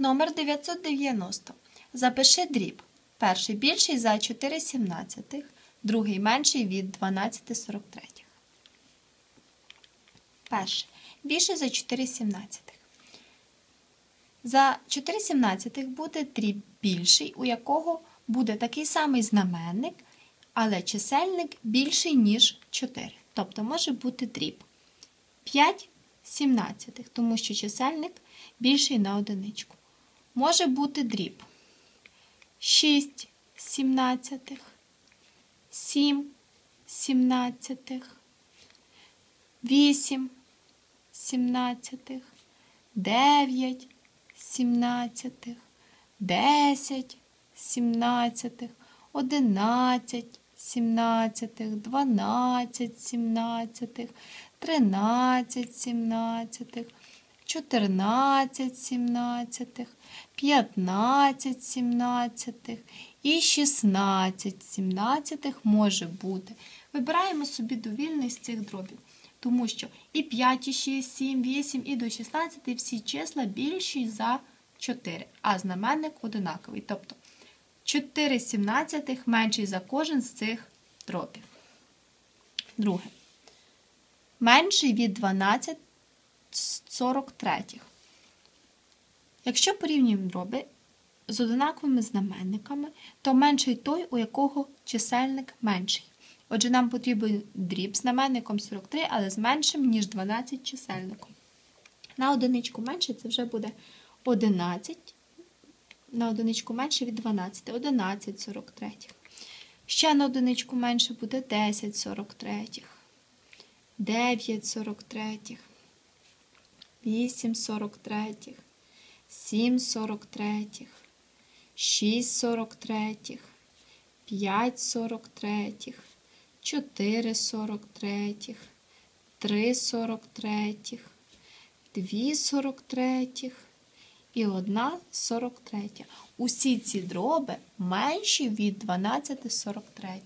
Номер 990. Запиши дріб. Перший більший за 4 сімнадцятих, другий менший від 12 43. Перший. Більший за 4 сімнадцятих. За 4 сімнадцятих буде дріб більший, у якого буде такий самий знаменник, але чисельник більший, ніж 4. Тобто може бути дріб 5 сімнадцятих, тому що чисельник більший на одиничку. Може бути дріб. 6 сімнадцятих, 7 сімнадцятих, 8 сімнадцятих, 9 сімнадцятих, 10 сімнадцятих, 11 сімнадцятих, 12 сімнадцятих, 13 сімнадцятих, 14 сімнадцятих, 15 сімнадцятих і 16 сімнадцятих може бути. Вибираємо собі довільний з цих дробів. Тому що і 5, і 6, 7, 8, і до 16 всі числа більші за 4, а знаменник одинаковий. Тобто 4 сімнадцятих менший за кожен з цих дробів. Друге. Менший від 12 43. Якщо порівнюємо дроби з одинаковими знаменниками, то менший той, у якого чисельник менший. Отже, нам потрібен дріб з знаменником 43, але з меншим, ніж 12 чисельником. На одиничку менше це вже буде 11. На одиничку менше від 12, 11 43. Ще на одиничку менше буде 10 43. 9 43. 8 43, 7 43, 6 43, 5 43, 4 43, 3 43, 2 43 і 1 43. Усі ці дроби менші від 12 43.